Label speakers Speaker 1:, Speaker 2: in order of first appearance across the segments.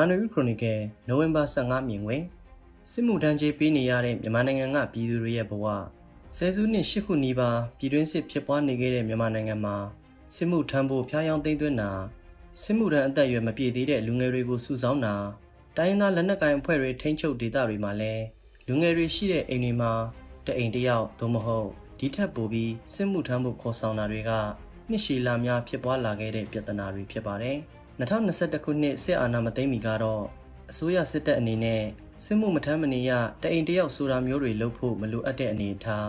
Speaker 1: မြန်မာနွေဦးခရိုနီကယ်နိုဝင်ဘာ15မြင်ဝင်စစ်မှုထမ်းကြီးပေးနေရတဲ့မြန်မာနိုင်ငံကပြည်သူတွေရဲ့ဘဝဆယ်စုနှစ်၈ခုနီးပါးပြည်တွင်းစစ်ဖြစ်ပွားနေခဲ့တဲ့မြန်မာနိုင်ငံမှာစစ်မှုထမ်းဖို့ဖျားယောင်းသိမ်းသွင်းတာစစ်မှုထမ်းအသက်အရွယ်မပြည့်သေးတဲ့လူငယ်တွေကိုစုဆောင်းတာတိုင်းရင်းသားလက်နက်ကိုင်အဖွဲ့တွေထိန်းချုပ်ဒေသတွေမှာလည်းလူငယ်တွေရှိတဲ့အိမ်တွေမှာတအိမ်တစ်ယောက်သို့မဟုတ်ဒီထက်ပိုပြီးစစ်မှုထမ်းဖို့ခေါ်ဆောင်တာတွေကနှစ်ရှည်လများဖြစ်ပွားလာခဲ့တဲ့ပြဿနာတွေဖြစ်ပါတယ်။ 2021ခုနှစ်စစ်အာဏာမသိမ်းမီကတော့အစိုးရစစ်တပ်အနေနဲ့စစ်မှုမထမ်းမနေရတအိမ်တယောက်ဆိုတာမျိုးတွေလုပ်ဖို့မလိုအပ်တဲ့အနေအထား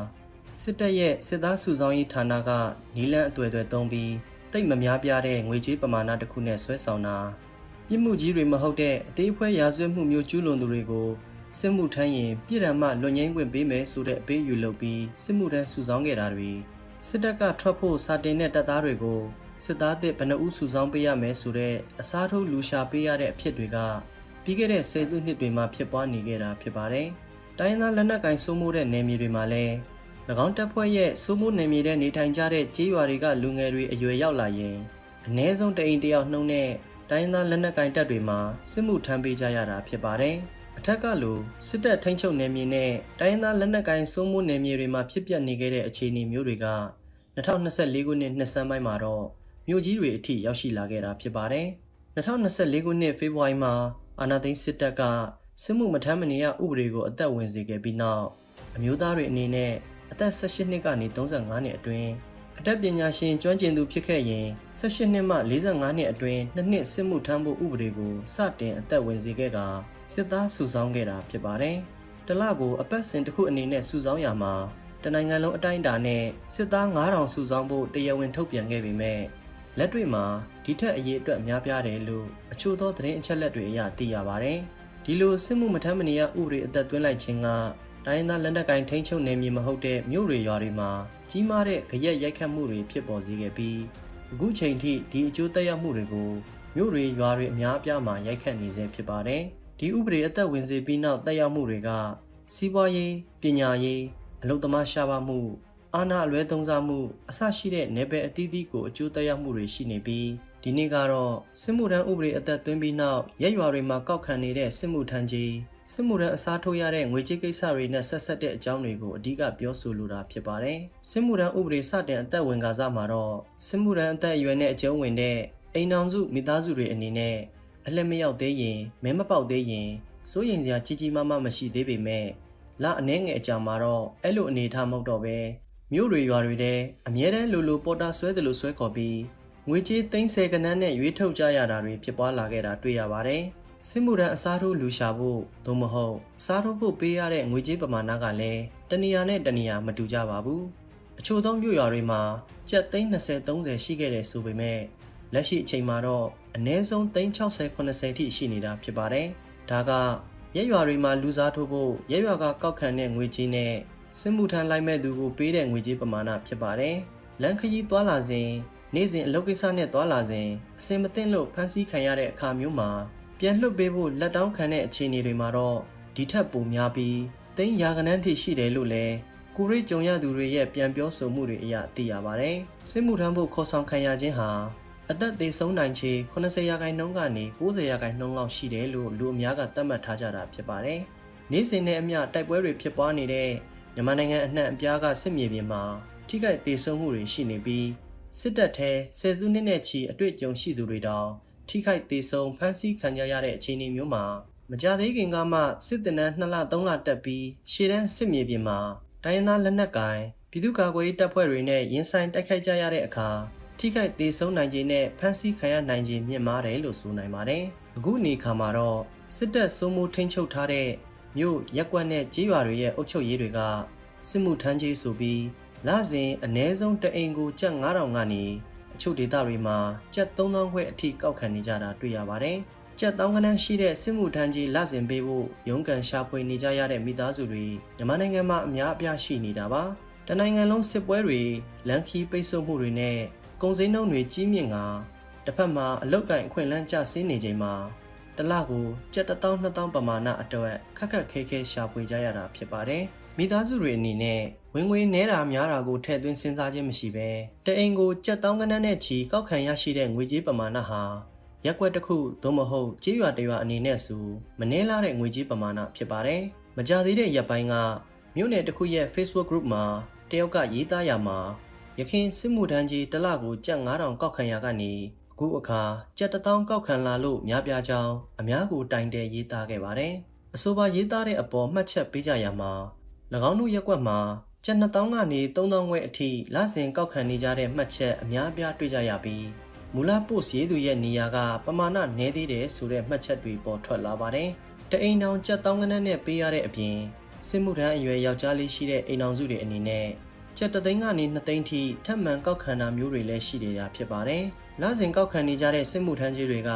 Speaker 1: စစ်တပ်ရဲ့စစ်သားစုဆောင်းရေးဌာနကနီလန်းအသွယ်သွယ်သုံးပြီးတိတ်မများပြားတဲ့ငွေကြေးပမာဏတစ်ခုနဲ့ဆွဲဆောင်တာပြစ်မှုကြီးတွေမဟုတ်တဲ့အသေးအဖွဲရာဇဝတ်မှုမျိုးကျူးလွန်သူတွေကိုစစ်မှုထမ်းရင်ပြည်ရန်မှလွတ်ငင်းခွင့်ပေးမယ်ဆိုတဲ့အပေးယူလုပ်ပြီးစစ်မှုထမ်းစုဆောင်းခဲ့တာတွေ စစ်တပ်ကထွက်ဖို့စာတင်တဲ့တပ်သားတွေကိုစစ်သားတစ်ဘယ်နှဦးစုဆောင်းပေးရမယ်ဆိုတဲ့အစားထိုးလူရှာပေးရတဲ့အဖြစ်တွေကပြီးခဲ့တဲ့ဆယ်စုနှစ်တွေမှာဖြစ်ပွားနေခဲ့တာဖြစ်ပါတယ်။တိုင်းရင်းသားလက်နက်ကင်စိုးမိုးတဲ့နယ်မြေတွေမှာလည်း၎င်းတပ်ဖွဲ့ရဲ့စိုးမိုးနယ်မြေတဲ့နေထိုင်ကြတဲ့ကြေးရွာတွေကလူငယ်တွေအရွယ်ရောက်လာရင်အ ਨੇ ဆုံးတအိမ်တယောက်နှုံးနဲ့တိုင်းရင်းသားလက်နက်ကင်တပ်တွေမှာစစ်မှုထမ်းပေးကြရတာဖြစ်ပါတယ်။ အထက်ကလိုစစ်တပ်ထိန်းချုပ်နယ်မြေနဲ့တိုင်းရင်းသားလက်နက်ကင်စိုးမိုးနယ်မြေတွေမှာဖြစ်ပျက်နေခဲ့တဲ့အခြေအနေမျိုးတွေက2024ခုနှစ်နှစ်ဆန်းပိုင်းမှာတော့မြို့ကြီးတွေအထိရောက်ရှိလာခဲ့တာဖြစ်ပါတယ်။2024ခုနှစ်ဖေဖော်ဝါရီမှာအာဏာသိမ်းစစ်တပ်ကစစ်မှုမထမ်းမနေရဥပဒေကိုအသက်ဝင်စေခဲ့ပြီးနောက်အမျိုးသားတွေအနေနဲ့အသက်18နှစ်ကနေ35နှစ်အတွင်းအတတ်ပညာရှင်ကျွမ်းကျင်သူဖြစ်ခဲ့ရင်18နှစ်မှ45နှစ်အတွင်းနှစ်နှစ်စစ်မှုထမ်းဖို့ဥပဒေကိုစတင်အသက်ဝင်စေခဲ့က စစ်သားစုဆောင်းခဲ့တာဖြစ်ပါတယ်။တလကိုအပတ်စဉ်တစ်ခုအနေနဲ့စုဆောင်းရမှာတနိုင်ငံလုံးအတိုင်းအတာနဲ့စစ်သား9000စုဆောင်းဖို့တရားဝင်ထုတ်ပြန်ခဲ့ပေမဲ့လက်တွေ့မှာဒီထက်အရေးအတွက်များပြားတယ်လို့အချို့သောသတင်းအချက်လက်တွေအရသိရပါတယ်။ဒီလိုစစ်မှုမထမ်းမနေရဥပဒေအသက်သွင်းလိုက်ခြင်းကတိုင်းသားလက်နက်ကိုင်ထိန်းချုပ်နယ်မြေမဟုတ်တဲ့မြို့တွေရွာတွေမှာကြီးမားတဲ့ကြရက်ရိုက်ခတ်မှုတွေဖြစ်ပေါ်စေခဲ့ပြီးအခုချိန်ထိဒီအကျိုးသက်ရောက်မှုတွေကိုမြို့တွေရွာတွေအများအပြားမှာရိုက်ခတ်နေစေဖြစ်ပါတယ်။ ဒီဥပဒေအသက်ဝင်စေပြီးနောက်သက်ရောက်မှုတွေကစီးပွားရေးပညာရေးအလုပ်သမားရှားပါမှုအာဏာအလွဲသုံးစားမှုအဆရှိတဲ့နယ်ပယ်အသီးသီးကိုအကျိုးသက်ရောက်မှုတွေရှိနေပြီးဒီနေ့ကတော့စစ်မှုထမ်းဥပဒေအသက်သွင်းပြီးနောက်ရက်ရွာတွေမှာကောက်ခံနေတဲ့စစ်မှုထမ်းကြီးစစ်မှုထမ်းအစားထိုးရတဲ့ငွေကြေးကိစ္စတွေနဲ့ဆက်ဆက်တဲ့အကြောင်းတွေကိုအဓိကပြောဆိုလိုတာဖြစ်ပါတယ်။စစ်မှုထမ်းဥပဒေစတင်အသက်ဝင်ကစားမှာတော့စစ်မှုထမ်းအသက်အရွယ်နဲ့အကျုံးဝင်တဲ့အိမ်ထောင်စုမိသားစုတွေအနေနဲ့ အလက်မရောက်သေးရင်မဲမပေါက်သေးရင်စိုးရင်စရာကြီးကြီးမားမားမရှိသေးပေမဲ့လအနှဲငယ်အကြာမှာတော့အဲ့လိုအနေထားမဟုတ်တော့ပဲမြို့တွေရွာတွေထဲအမြဲတမ်းလိုလိုပေါ်တာဆွဲတယ်လို့ဆွဲခေါ်ပြီးငွေကြေးသိန်းဆယ်ကနန်းနဲ့ရွေးထုတ်ကြရတာတွေဖြစ်ပွားလာခဲ့တာတွေ့ရပါတယ်။စစ်မှုထမ်းအစားထိုးလူရှာဖို့သို့မဟုတ်အစားထိုးဖို့ပေးရတဲ့ငွေကြေးပမာဏကလည်းတနေရာနဲ့တနေရာမတူကြပါဘူး။အချို့သောမြို့ရွာတွေမှာကျပ်သိန်း20 30ရှိခဲ့တယ်ဆိုပေမဲ့လက်ရှိအချိန်မှာတော့ အနည်းဆုံးသိန်း60 80ထိရှိနေတာဖြစ်ပါတယ်။ဒါကရက်ရွာတွေမှာလူစားထိုးဖို့ရက်ရွာကကောက်ခံတဲ့ငွေကြေးနဲ့စစ်မှုထမ်းလိုက်မဲ့သူကိုပေးတဲ့ငွေကြေးပမာဏဖြစ်ပါတယ်။လန်ခရီးသွားလာစဉ်နေ့စဉ်အလုပ်ကိစ္စနဲ့သွားလာစဉ်အစင်မသိလို့ဖမ်းဆီးခံရတဲ့အခါမျိုးမှာပြန်လွှတ်ပေးဖို့လက်တောင်းခံတဲ့အခြေအနေတွေမှာတော့ဒီထက်ပိုများပြီးသိန်းရာကနန်းထိရှိတယ်လို့လည်းကိုရိကြုံရသူတွေရဲ့ပြန်ပြောဆိုမှုတွေအရသိရပါတယ်။စစ်မှုထမ်းဖို့ခေါ်ဆောင်ခံရခြင်းဟာ အသက်သေးဆုံးနိုင်ခြေ80ရာခိုင်နှုန်းကနေ90ရာခိုင်နှုန်းလောက်ရှိတယ်လို့လူအများကသတ်မှတ်ထားကြတာဖြစ်ပါတယ်။နေ့စဉ်နဲ့အမျှတိုက်ပွဲတွေဖြစ်ပွားနေတဲ့မြန်မာနိုင်ငံအနှံ့အပြားကစစ်မြေပြင်မှာထိခိုက်သေးဆုံးမှုတွေရှိနေပြီးစစ်တပ်ထဲဆယ်စုနှစ်နဲ့ချီအတွေ့အကြုံရှိသူတွေတောင်ထိခိုက်သေးဆုံးဖမ်းဆီးခံကြရတဲ့အခြေအနေမျိုးမှာမကြသေးခင်ကမှစစ်တပ်နဲ့2လ3လတက်ပြီးရှေ့တန်းစစ်မြေပြင်မှာတိုင်းရင်းသားလက်နက်ကိုင်ပြည်သူ့ကာကွယ်ရေးတပ်ဖွဲ့တွေနဲ့ရင်ဆိုင်တိုက်ခိုက်ကြရတဲ့အခါ ထိခိုက်သေးဆုံးနိုင်ခြင်းနဲ့ဖမ်းဆီးခံရနိုင်ခြင်းမြင့်မားတယ်လို့ဆိုနိုင်ပါတယ်။အခုအနေခါမှာတော့စစ်တပ်စိုးမိုးထိန်းချုပ်ထားတဲ့မြို့ရက်ကွက်နဲ့ကြေးရွာတွေရဲ့အုပ်ချုပ်ရေးတွေကစစ်မှုထမ်းကြီးဆိုပြီးလစဉ်အ ਨੇ ဆုံးတအိမ်ကိုကျပ်9000ကနေအချို့ဒေသတွေမှာကျပ်3000ခွဲအထိကောက်ခံနေကြတာတွေ့ရပါတယ်။ကျပ်တောင်းကနန်းရှိတဲ့စစ်မှုထမ်းကြီးလစဉ်ပေးဖို့ရုန်းကန်ရှာဖွေနေကြရတဲ့မိသားစုတွေမြန်မာနိုင်ငံမှာအများအပြားရှိနေတာပါ။တနိုင်ငံလုံးစစ်ပွဲတွေလန်ခီပိတ်ဆို့မှုတွေနဲ့ ကုန်စည်နှုန်းတွေကြီးမြင့်ကတစ်ဖက်မှာအလုတ်ကင်အခွင့်အလန်းကျဆင်းနေချိန်မှာတစ်လကိုကျပ်1000 2000ပမာဏအတွက်ခက်ခက်ခဲခဲရှာဖွေကြရတာဖြစ်ပါတယ်။မိသားစုတွေအနေနဲ့ဝင်ငွေနဲတာများတာကိုထည့်သွင်းစဉ်းစားခြင်းမရှိဘဲတအိမ်ကိုကြက်တောင်းကနန်းနဲ့ချီကောက်ခံရရှိတဲ့ငွေကြေးပမာဏဟာရက်ကွက်တစ်ခုသို့မဟုတ်ကြေးရွာတစ်ရွာအနေနဲ့ဆိုမနှဲလာတဲ့ငွေကြေးပမာဏဖြစ်ပါတယ်။မကြသေးတဲ့ရက်ပိုင်းကမြို့နယ်တစ်ခုရဲ့ Facebook group မှာတယောက်ကရေးသားရမှာ ရခင်စစ်မှုထမ်းကြီးတစ်လကိုကျပ်9000ကောက်ခံရကနေအခုအခါကျပ်1000ကောက်ခံလာလို့များပြားကြောင်းအများကိုတိုင်တဲရေးသားခဲ့ပါတယ်။အဆိုပါရေးသားတဲ့အပေါ်မှတ်ချက်ပေးကြရမှာ၎င်းတို့ရက်ကွက်မှာကျပ်2000ကနေ3000ဝဲအထိလစဉ်ကောက်ခံနေကြတဲ့မှတ်ချက်အများပြားတွေ့ကြရပြီးမူလပို့ရေးသူရဲ့နေရာကပမာဏနည်းသေးတယ်ဆိုတဲ့မှတ်ချက်တွေပေါ်ထွက်လာပါတယ်။တအိမ်တောင်ကျပ်တောင်းကနန်းနဲ့ပေးရတဲ့အပြင်စစ်မှုထမ်းအရွယ်ယောက်ျားလေးရှိတဲ့အိမ်အောင်စုတွေအနေနဲ့ ကျပ်တသိန်းကနေ2သိန်းထိထပ်မံကောက်ခံတာမျိုးတွေလည်းရှိနေတာဖြစ်ပါတယ်။လစဉ်ကောက်ခံနေကြတဲ့စစ်မှုထမ်းကြီးတွေက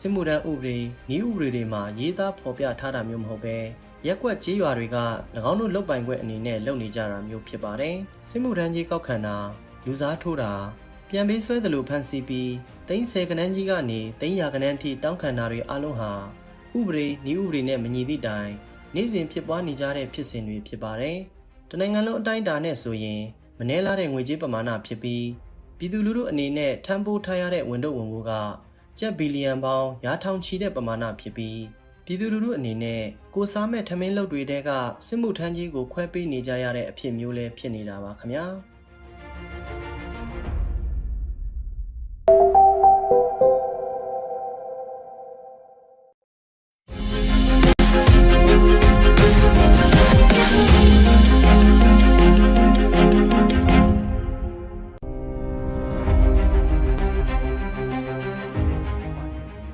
Speaker 1: စစ်မှုထမ်းဥပဒေ၊နည်းဥပဒေတွေမှာရေးသားဖော်ပြထားတာမျိုးမဟုတ်ပဲရက်ကွက်ကြေးရွာတွေက၎င်းတို့လုတ်ပိုင်ခွင့်အနေနဲ့လုပ်နေကြတာမျိုးဖြစ်ပါတယ်။စစ်မှုထမ်းကြီးကောက်ခံတာလူစားထိုးတာပြန်ပေးဆွဲတယ်လို့ဖန်စီပြီးသိန်း10ကနန်းကြီးကနေသိန်းရာကနန်းထိတောင်းခံတာတွေအလုံးဟာဥပဒေနည်းဥပဒေနဲ့မညီသည့်တိုင်နေ့စဉ်ဖြစ်ပွားနေကြတဲ့ဖြစ်စဉ်တွေဖြစ်ပါတယ်။ တနိုင်ငံလုံးအတိုင်းအတာနဲ့ဆိုရင်မနှဲလာတဲ့ငွေကြေးပမာဏဖြစ်ပြီးပြည်သူလူထုအနေနဲ့ထမ်းပိုးထားရတဲ့ဝန်ထုတ်ဝန်ပိုးကကျပ်ဘီလီယံပေါင်းရာထောင်ချီတဲ့ပမာဏဖြစ်ပြီးပြည်သူလူထုအနေနဲ့ကိုစားမဲ့ထမင်းလုပ်တွေတဲကစစ်မှုထမ်းကြီးကိုခွဲပေးနေကြရတဲ့အဖြစ်မျိုးလည်းဖြစ်နေတာပါခင်ဗျာ။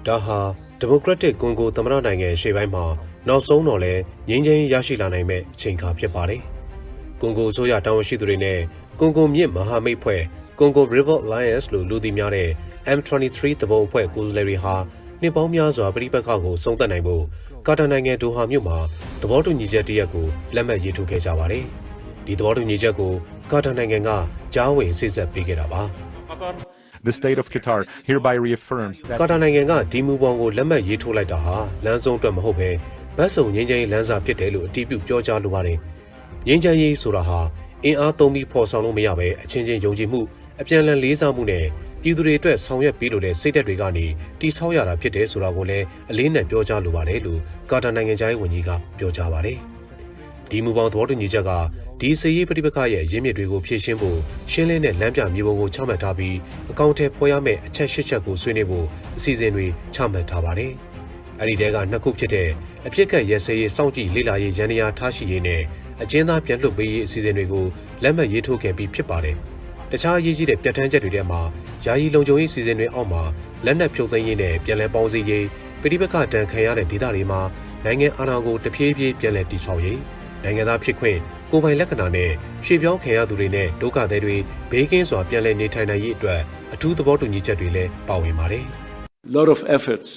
Speaker 2: ဒါဟာဒီမိုကရက်တစ်ကွန်ဂိုသမ္မတနိုင်ငံရှေ့ပိုင်းမှာနောက်ဆုံးတော့လဲငြိမ်းချမ်းရေးရရှိလာနိုင်မဲ့အချိန်အခါဖြစ်ပါတယ်။ကွန်ဂိုအစိုးရတာဝန်ရှိသူတွေနဲ့ကွန်ဂိုမြစ်မဟာမိတ်ဖွဲ့ Congo River Alliance လို့လူသိများတဲ့ M23 သဘောအဖွဲ့ကိုယ်စားလှယ်တွေဟာနှစ်ပေါင်းများစွာပြိပက္ခကိုစုံသက်နိုင်ဖို့ကာတာနိုင်ငံဒိုဟာမြို့မှာသဘောတူညီချက်တရက်ကိုလက်မှတ်ရေးထိုးခဲ့ကြပါတယ်။ဒီသဘောတူညီချက်ကိုကာတာနိုင်ငံကကြားဝင်စိစက်ပေးခဲ့တာပါ။
Speaker 3: The state of Qatar hereby reaffirms
Speaker 2: ကာ
Speaker 3: that
Speaker 2: တာနိုင်ငံကဒီမူပေါင်းကိုလက်မှတ်ရေးထိုးလိုက်တာဟာလမ်းဆုံးအတွက်မဟုတ်ပဲဗတ်စုံငင်းချမ်းရေးလမ်းစာဖြစ်တယ်လို့အတည်ပြုပြောကြားလိုပါတယ်။ငင်းချမ်းရေးဆိုတာဟာအင်အားသုံးပြီးဖော်ဆောင်လို့မရပဲအချင်းချင်းယုံကြည်မှုအပြန်အလှန်လေးစားမှုနဲ့ပြည်သူတွေအတွက်ဆောင်ရွက်ပေးလို့တဲ့စိတ်ဓာတ်တွေကနေတိဆောက်ရတာဖြစ်တယ်ဆိုတာကိုလည်းအလေးနက်ပြောကြားလိုပါတယ်လို့ကာတာနိုင်ငံသားရေးဝန်ကြီးကပြောကြားပါတယ်။ ဒီမူပေါင်းသဘောတူညီချက်ကဒီစည်ရေးပဋိပက္ခရဲ့ရင်းမြစ်တွေကိုဖြည့်ရှင်းဖို့ရှင်းလင်းတဲ့လမ်းပြမြေပုံကိုချမှတ်ထားပြီးအကောင့်ထဲဖော်ရမယ့်အချက်၈ချက်ကိုဆွေးနွေးဖို့အစီအစဉ်တွေချမှတ်ထားပါတယ်။အဲ့ဒီတဲကနှစ်ခုဖြစ်တဲ့အဖြစ်ကက်ရဲစဲရေးစောင့်ကြည့်လေ့လာရေးရန်ရာထားရှိရေးနဲ့အကျဉ်းသားပြန်လွှတ်ပေးရေးအစီအစဉ်တွေကိုလက်မှတ်ရေးထိုးခဲ့ပြီးဖြစ်ပါတယ်။တခြားအရေးကြီးတဲ့ပြဋ္ဌာန်းချက်တွေထဲမှာယာယီလုံခြုံရေးစီစဉ်တွေအောက်မှာလက်နက်ဖြုတ်သိမ်းရေးနဲ့ပြည်လဲပေါင်းစည်းရေးပြည်ပခတန်ခံရတဲ့ဒေသတွေမှာနိုင်ငံအာဏာကိုတဖြည်းဖြည်းပြည်လဲတည်ဆောက်ရေး နိုင်ငံသားဖြစ်ခွင့်ကိုယ်ပိုင်လက္ခဏာနဲ့ရွှေပြောင်းခံရသူတွေနဲ့ဒုက္ခသည်တွေဘေးကင်းစွာပြည်လဲနေထိုင်နိုင်ရေးအတွက်အထူးသဘောတူညီချက်တွေလည်းပါဝင်ပါတယ်
Speaker 4: lot of efforts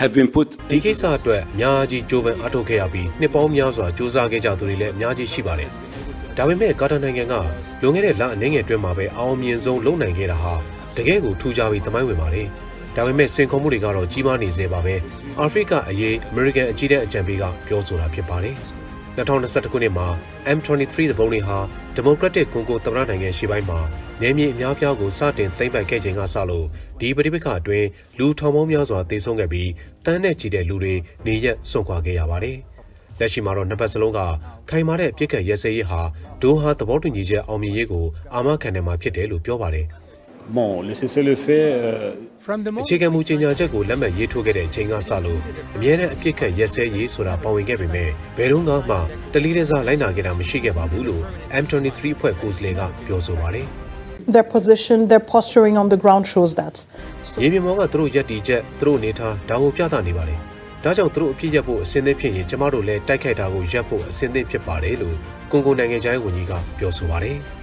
Speaker 4: have been put
Speaker 2: ဒီကိစ္စအတွက်အများကြီးကြိုးပမ်းအားထုတ်ခဲ့ရပြီးနှစ်ပေါင်းများစွာစူးစမ်းခဲ့ကြသူတွေလည်းအများကြီးရှိပါတယ်။ဒါပေမဲ့ကာတာနိုင်ငံကလွန်ခဲ့တဲ့လအနည်းငယ်အတွင်းမှာပဲအောင်မြင်ဆုံးလုပ်နိုင်ခဲ့တာဟာတကယ်ကိုထူးခြားပြီးသမိုင်းဝင်ပါတယ်။ဒါပေမဲ့စင်ခုံမှုတွေကတော့ကြီးမားနေသေးပါပဲ။အာဖရိကအရေးအမေရိကန်အကြီးတဲ့အကြံပေးကပြောဆိုတာဖြစ်ပါတယ်။ 2021ခုနှစ်မှာ M23 သဘုံတွေဟာဒီမိုကရက်တစ်ကွန်ဂိုသမ္မတနိုင်ငံရှေ့ပိုင်းမှာနယ်မြေအများပြားကိုစတင်သိမ်းပိုက်ခဲ့ချိန်ကစလို့ဒီပဋိပက္ခအတွင်းလူထောင်ပေါင်းများစွာသေဆုံးခဲ့ပြီးတန်းနဲ့ချီတဲ့လူတွေနေရက်စွန့်ခွာခဲ့ရပါတယ်။လက်ရှိမှာတော့နှစ်ပတ်စလုံးကခိုင်မာတဲ့ပြစ်ခတ်ရဲစဲရေးဟာဒိုဟာသဘောတူညီချက်အောင်မြင်ရေးကိုအာမခံတယ်မှာဖြစ်တယ်လို့ပြောပါတယ်။
Speaker 4: bon le cessez-le-feu euh,
Speaker 2: အခြေခံမူကြေညာချက်ကိုလက်မှတ်ရေးထိုးခဲ့တဲ့အချိန်ကစလို့အမြဲတမ်းအပြစ်ခတ်ရက်စဲရေးဆိုတာပါဝင်ခဲ့ပေမဲ့ဘယ်တော့မှတလီတစားလိုက်နာခဲ့တာမရှိခဲ့ပါဘူးလို့ M23 ဖွဲ့ကိုယ်စားလှယ်ကပြောဆိုပါတယ်
Speaker 5: their position, their posturing on the ground shows that.
Speaker 2: ။ရေပြင်ပေါ်ကသူတို့ရက်တီချက်သူတို့အနေထားဒါကိုပြသနေပါတယ်။ဒါကြောင့်သူတို့အပြစ်ရက်ဖို့အစင်းသင့်ဖြစ်ရင်ကျမတို့လည်းတိုက်ခိုက်တာကိုရပ်ဖို့အစင်းသင့်ဖြစ်ပါတယ်လို့ကွန်ဂိုနိုင်ငံခြားရေးဝန်ကြီးကပြောဆိုပါတယ်။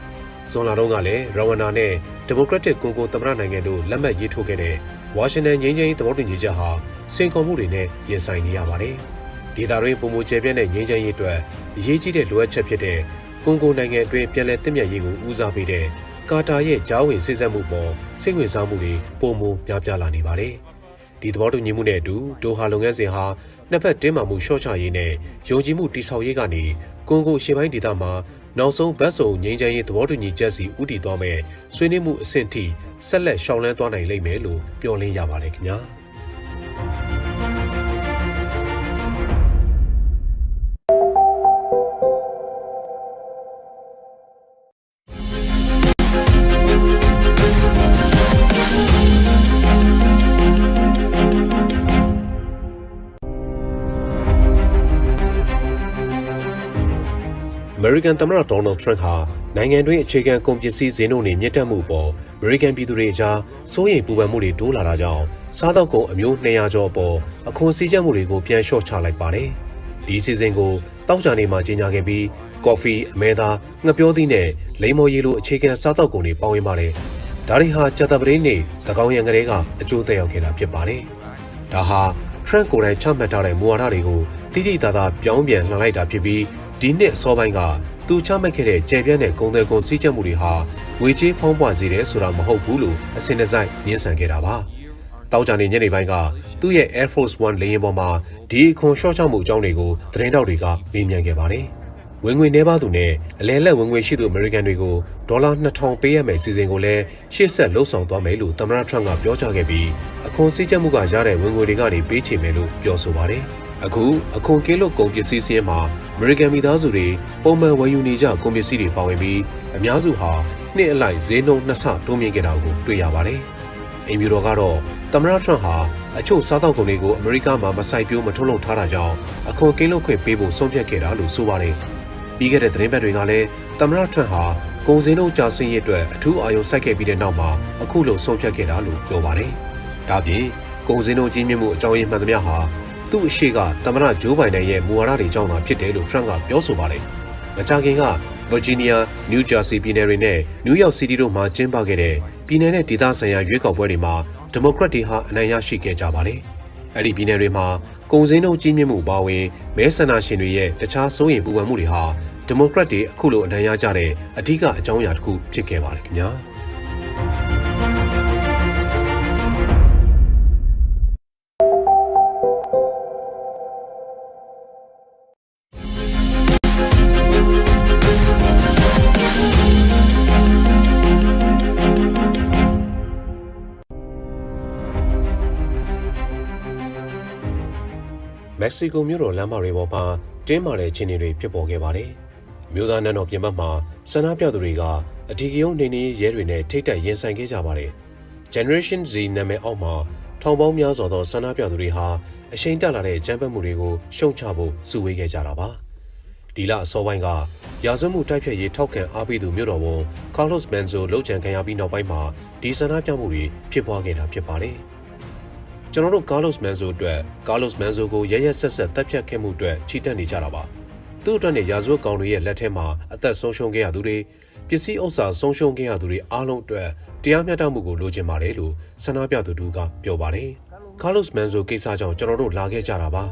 Speaker 2: ဇွန်လတုန်းကလည်းရဝန္နာနဲ့ဒီမိုကရက်တစ်ကွန်ဂိုသမ္မတနိုင်ငံတို့လက်မှတ်ရေးထိုးခဲ့တဲ့ဝါရှင်တန်ငြိမ်းချမ်းရေးသဘောတူညီချက်ဟာစင်ကုန်မှုတွေနဲ့ရင်ဆိုင်နေရပါတယ်။ဒေသတွင်းပုံမကျဲပြန့်တဲ့ငြိမ်းချမ်းရေးအတွက်အရေးကြီးတဲ့လိုအပ်ချက်ဖြစ်တဲ့ကွန်ဂိုနိုင်ငံအတွင်းပြည်내တင့်မြတ်ရေးကိုဦးစားပေးတဲ့ကာတာရဲ့ဂျားဝင်စိစက်မှုပေါ်စိတ်ဝင်စားမှုတွေပုံမများပြားလာနေပါတယ်။ဒီသဘောတူညီမှုနဲ့အတူဒိုဟာလုပ်ငန်းစဉ်ဟာနှစ်ဖက်တင်းမာမှုလျှော့ချရေးနဲ့ယုံကြည်မှုတည်ဆောက်ရေးကနေကွန်ဂိုရှေ့ပိုင်းဒေသမှာ နောက်ဆုံးဘတ်စုံငြိမ်းချမ်းရေးသဘောတူညီချက်စီဥတည်သွားမယ်ဆွေးနွေးမှုအဆင့်ထိဆက်လက်ရှောင်လန်းသွားနိုင်လိမ့်မယ်လို့ပြောလင်းရပါတယ်ခင်ဗျာ မေရိကန်သမ္မတဒေါ်နယ်ထရန့်ဟာနိုင်ငံတွင်းအခြေခံကုန်ပစ္စည်းဈေးနှုန်းတွေမြင့်တက်မှုပေါ်အမေရိကန်ပြည်သူတွေအကြားစိုးရိမ်ပူပန်မှုတွေတိုးလာတာကြောင့်စားတောက်ကုန်အမျိုး200ကျော်အပေါ်အခွန်စည်းကြပ်မှုတွေကိုပြန်လျှော့ချလိုက်ပါတယ်။ဒီအစီအစဉ်ကိုတောက်ကြနေမှာကြီးညာခဲ့ပြီးကော်ဖီအမဲသားငှက်ပြောသီးနဲ့လိမ္မော်ရည်လိုအခြေခံစားတောက်ကုန်တွေပေါင်းဝင်ပါတယ်။ဒါတွေဟာကြက်တပရင်းနေသကောင်းရံကလေးကအကျိုးသက်ရောက်ခဲ့တာဖြစ်ပါတယ်။ဒါဟာထရန့်ကိုယ်တိုင်ချမှတ်ထားတဲ့မူဝါဒတွေကိုတိတိကျကျပြောင်းပြန်လှန်လိုက်တာဖြစ်ပြီး ဒီနှစ်အစောပိုင်းကသူချမှတ်ခဲ့တဲ့ကြံပြန့်တဲ့ကုန်သွယ်ကုန်စည်းချက်မှုတွေဟာငွေကြေးဖုံးပွားစေတယ်ဆိုတာမဟုတ်ဘူးလို့အစင်တစိုက်ညှင်းဆန်ခဲ့တာပါ။တောက်ကြနေညနေပိုင်းကသူ့ရဲ့ Air Force One လေယာဉ်ပေါ်မှာဒီအခွန်လျှော့ချမှုအကြောင်းတွေကိုသတင်းတောက်တွေကမေးမြန်းခဲ့ပါတယ်။ဝင်ငွေနှဲပါသူနဲ့အလဲလက်ဝင်ငွေရှိသူအမေရိကန်တွေကိုဒေါ်လာ2000ပေးရမယ်စီစဉ်ကိုလည်းရှေ့ဆက်လှုပ်ဆောင်သွားမယ်လို့သမ္မတထရန့်ကပြောကြားခဲ့ပြီးအခွန်စည်းချက်မှုကရတဲ့ဝင်ငွေတွေကနေပေးချေမယ်လို့ပြောဆိုပါတယ်။ အခုအခွန်ကင်းလို့ကုန်ပစ္စည်းစည်းမှာအမေရိကန်မိသားစုတွေပုံမှန်ဝယ်ယူနေကြကုန်ပစ္စည်းတွေပါဝင်ပြီးအများစုဟာနှစ်အလိုက်ဈေးနှုန်းနှစ်ဆတိုးမြင့်ခဲ့တာကိုတွေ့ရပါတယ်။အိမ်ဖြူတော်ကတော့သမ္မတထရန့်ဟာအချို့စားသောက်ကုန်တွေကိုအမေရိကမှာမဆိုင်ပြိုးမထုတ်လုပ်ထားတာကြောင့်အခွန်ကင်းလို့ခွင့်ပေးဖို့ဆုံးဖြတ်ခဲ့တာလို့ဆိုပါတယ်။ပြီးခဲ့တဲ့သတင်းပတ်တွေကလည်းသမ္မတထရန့်ဟာကုန်စည်နှုန်းကျဆင်းရေးအတွက်အထူးအာရုံစိုက်ခဲ့ပြီးတဲ့နောက်မှာအခုလိုဆုံးဖြတ်ခဲ့တာလို့ပြောပါတယ်။ဒါပြင်ကုန်စည်နှုန်းကြီးမြင့်မှုအကြောင်းရင်းမှန်သမျှဟာ သူ့အရှိကသမ္မတဂျိုးဘိုင်ဒန်ရဲ့မူဝါဒတွေကြောင့်သာဖြစ်တယ်လို့ထရန့်ကပြောဆိုပါတယ်။မကြာခင်က Virginia, New Jersey ပြည်နယ်တွေနဲ့ New York City တို့မှာကျင်းပခဲ့တဲ့ပြည်နယ်နဲ့ဒေသဆိုင်ရာရွေးကောက်ပွဲတွေမှာဒီမိုကရက်တွေဟာအနိုင်ရရှိခဲ့ကြပါတယ်။အဲ့ဒီပြည်နယ်တွေမှာကုန်စည်နှုန်းကြီးမြင့်မှုပါဝင်မဲဆန္ဒရှင်တွေရဲ့တခြားစိုးရိမ်ပူပန်မှုတွေဟာဒီမိုကရက်တွေအခုလိုအနိုင်ရကြတဲ့အဓိကအကြောင်းအရာတစ်ခုဖြစ်ခဲ့ပါတယ်ခင်ဗျာ။ က္ကဆီကိုမြို့တော်လမ်းမတွေပေါ်မှာတင်းမာတဲ့ခြေအနေတွေဖြစ်ပေါ်ခဲ့ပါတယ်။မြို့သားနန်းတော်ပြင်ပမှာဆန္ဒပြသူတွေကအထီးကယုံနေနေရဲတွေနဲ့ထိတ်တက်ရင်ဆိုင်ခဲ့ကြပါတယ်။ Generation Z နာမည်အောက်မှာထောင်ပေါင်းများစွာသောဆန္ဒပြသူတွေဟာအရှိန်တက်လာတဲ့ကြမ်းဖက်မှုတွေကိုရှုံချဖို့စုဝေးခဲ့ကြတာပါ။ဒီလအစောပိုင်းကရာဇဝတ်မှုတိုက်ဖျက်ရေးထောက်ခံအားပေးသူမြို့တော်ဝန်ကာလော့စ်မန်ဇိုလှုပ်ကြံခံရပြီးနောက်ပိုင်းမှာဒီဆန္ဒပြမှုတွေဖြစ်ပွားခဲ့တာဖြစ်ပါတယ်။ ကျွန်တော်တို့ကားလော့စ်မန်ဇိုအတွက်ကားလော့စ်မန်ဇိုကိုရရဆက်ဆက်တပ်ဖြတ်ခဲ့မှုအတွက်ချီတက်နေကြတာပါသူ့အတွက်နဲ့ရာဇဝတ်ကောင်တွေရဲ့လက်ထဲမှာအသက်ဆုံးရှုံးခဲ့ရသူတွေပစ္စည်းဥစ္စာဆုံးရှုံးခဲ့ရသူတွေအားလုံးအတွက်တရားမျှတမှုကိုလိုချင်ပါတယ်လို့ဆန္ဒပြသူတို့ကပြောပါတယ်ကားလော့စ်မန်ဇိုကိစ္စကြောင့်ကျွန်တော်တို့လာခဲ့ကြတာပါ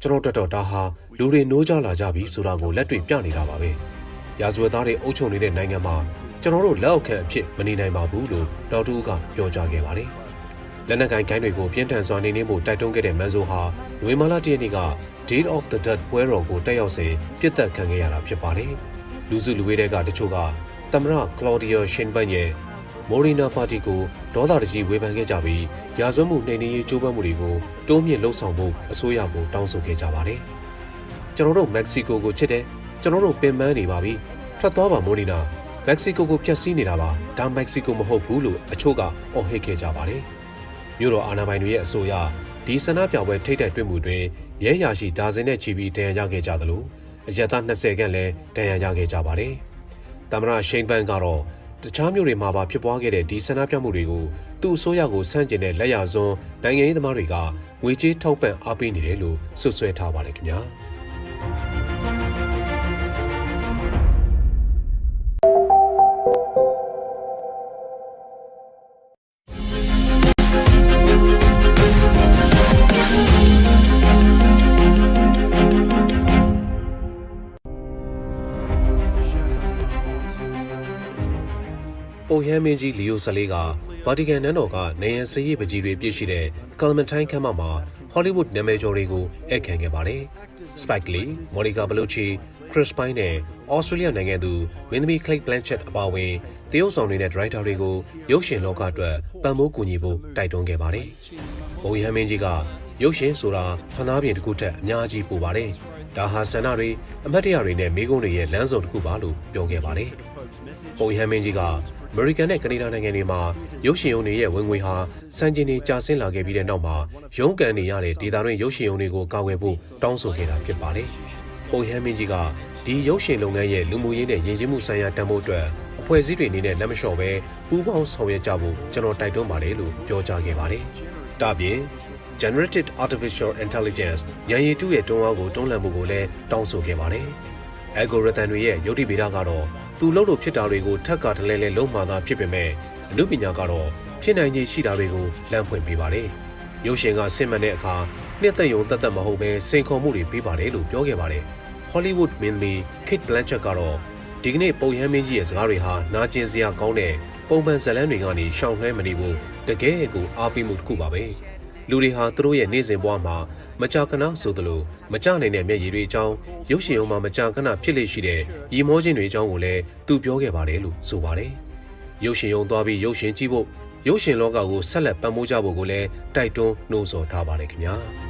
Speaker 2: ကျွန်တော်တို့တော့ဒါဟာလူတွေနိုးကြလာကြပြီဆိုတာကိုလက်တွေ့ပြနေတာပါပဲရာဇဝတ်သားတွေအုပ်ချုပ်နေတဲ့နိုင်ငံမှာကျွန်တော်တို့လက်အောက်ခံအဖြစ်မနေနိုင်ပါဘူးလို့ဒေါက်တူကပြောကြားခဲ့ပါတယ် လက်နက်ကိုင်ဂိုင်းတွေကိုပြင်းထန်စွာနေနေမှုတိုက်တွန်းခဲ့တဲ့မန်ဆိုဟာနွေမာလာတရနေ့က Date of the Dead ပွဲတော်ကိုတက်ရောက်စဉ်ပြစ်တက်ခံခဲ့ရတာဖြစ်ပါတယ်။လူစုလူဝေးတွေကတချို့ကသမရကလော်ဒီယိုရှင်ပန်ရဲ့မိုရီနာပါတီကိုဒေါသတကြီးဝေဖန်ခဲ့ကြပြီးရာဇဝတ်မှုနှိမ်နင်းရေးကြိုးပမ်းမှုတွေကိုတိုးမြင့်လှုံ့ဆော်ဖို့အစိုးရကိုတောင်းဆိုခဲ့ကြပါတယ်။ကျွန်တော်တို့မက္ကဆီကိုကိုချစ်တယ်ကျွန်တော်တို့ပင်ပန်းနေပါပြီထွက်သွားပါမိုရီနာမက္ကဆီကိုကိုဖျက်ဆီးနေတာပါဒါမက္ကဆီကိုမဟုတ်ဘူးလို့အချို့ကအော်ဟစ်ခဲ့ကြပါတယ်။ မြို့တော်အာဏာပိုင်တွေရဲ့အဆိုအရဒီဆန္ဒပြပွဲထိတ်တိုက်တွေ့မှုတွင်ရဲရရှိဒါဇင်နဲ့ချီပြီးတန်ရာရခဲ့ကြသလိုအရက်သား20ခန့်လည်းတန်ရာရခဲ့ကြပါတယ်။သမ္မတရှိန်ပန်ကတော့တခြားမြို့တွေမှာပါဖြစ်ပွားခဲ့တဲ့ဒီဆန္ဒပြမှုတွေကိုသူ့အစိုးရကိုဆန့်ကျင်တဲ့လက်ရစွန်းနိုင်ငံရေးသမားတွေကငွေကြေးထောက်ပံ့အားပေးနေတယ်လို့ဆွဆွဲထားပါတယ်ခင်ဗျာ။ ပုံရမ်းမင်းကြီးလီယိုဆလေးကဗာတီကန်နန်းတော်ကနေရန်စရေးပကြီးတွေပြည့်ရှိတဲ့ကာလမန်ထိုင်းခမ်းမမှာဟောလိဝုဒ်နာမည်ကျော်တွေကိုဧည့်ခံခဲ့ပါတယ်။ Spike Lee, Monica Bellucci, Chris Pine နဲ့ Australia နိုင်ငံသူမင်းသမီး Clay Blanchett အပါအဝင်တရုတ်ဆောင်တွေနဲ့ဒရိုက်တာတွေကိုရုပ်ရှင်လောကအတွက်ပံ့ပိုးကူညီဖို့တိုက်တွန်းခဲ့ပါတယ်။ဘုံရဟန်းမင်းကြီးကရုပ်ရှင်ဆိုတာဖဏာပြင်တစ်ခုထက်အများကြီးပိုပါတယ်။ဒါဟာဆန္ဒတွေအမတ်တရတွေနဲ့မိကုံးတွေရဲ့လမ်းစုံတစ်ခုပါလို့ပြောခဲ့ပါတယ်။ ဘုံရဟန်းမင်းကြီးကအမေရိကန်နဲ့ကနေဒါနိုင်ငံတွေမှာရုပ်ရှင်ရုံတွေရဲ့ဝင်ငွေဟာစံချိန်တွေကျဆင်းလာခဲ့ပြီးတဲ့နောက်မှာရုံးကန်နေရတဲ့ဒေသတွင်းရုပ်ရှင်ရုံတွေကိုကာကွယ်ဖို့တောင်းဆိုခဲ့တာဖြစ်ပါတယ်။ပုံဟမ်းမင်းကြီးကဒီရုပ်ရှင်လုပ်ငန်းရဲ့လူမှုရေးနဲ့ယဉ်ကျေးမှုဆိုင်ရာတန်ဖိုးအတွက်အဖွဲ့အစည်းတွေအနေနဲ့လက်မလျှော့ပဲပူးပေါင်းဆောင်ရွက်ကြဖို့ကျွန်တော်တိုက်တွန်းပါတယ်လို့ပြောကြားခဲ့ပါတယ်။ဒါ့အပြင် Generative Artificial Intelligence ဉာဏ်ရည်တုရဲ့တွန်းအားကိုတွန်းလှန်မှုကိုလည်းတောင်းဆိုခဲ့ပါတယ်။ algorithm တွေရဲ့ယုတ်တိဗေဒကတော့ သူလှုပ်လို့ဖြစ်တာတွေကိုထက်ကတလဲလဲလုံးမှသာဖြစ်ပေမဲ့အမှုပညာကတော့ဖြစ်နိုင်ခြေရှိတာတွေကိုလမ်းဖွင့်ပေးပါတယ်။ရုပ်ရှင်ကဆင်မှန်တဲ့အခါနှစ်သက်ယုံသက်သက်မဟုတ်ပဲစိန်ခေါ်မှုတွေပေးပါတယ်လို့ပြောခဲ့ပါတယ်။ Hollywood မင်းသမီး Kate Blanchett ကတော့ဒီကနေ့ပုံရမ်းမင်းကြီးရဲ့စကားတွေဟာနာကျင်စရာကောင်းတဲ့ပုံမှန်ဇာတ်လမ်းတွေကနေရှောင်လွှဲမနေဘူးတကယ်ကိုအားပေးမှုတစ်ခုပါပဲ။ လူတွေဟာသူတို့ရဲ့နေ့စဉ်ဘဝမှာမကြာခဏဆိုသလိုမကြနိုင်တဲ့မျက်ရည်တွေအကြောင်းရုပ်ရှင်ရုံမှာမကြာခဏဖြစ်လေရှိတဲ့ရီမောခြင်းတွေအကြောင်းကိုလည်းသူပြောခဲ့ပါတယ်လို့ဆိုပါတယ်။ရုပ်ရှင်ရုံသွားပြီးရုပ်ရှင်ကြည့်ဖို့ရုပ်ရှင်လောကကိုဆက်လက်ပံ့ပိုးကြဖို့ကိုလည်းတိုက်တွန်းနှိုးဆော်ထားပါတယ်ခင်ဗျာ။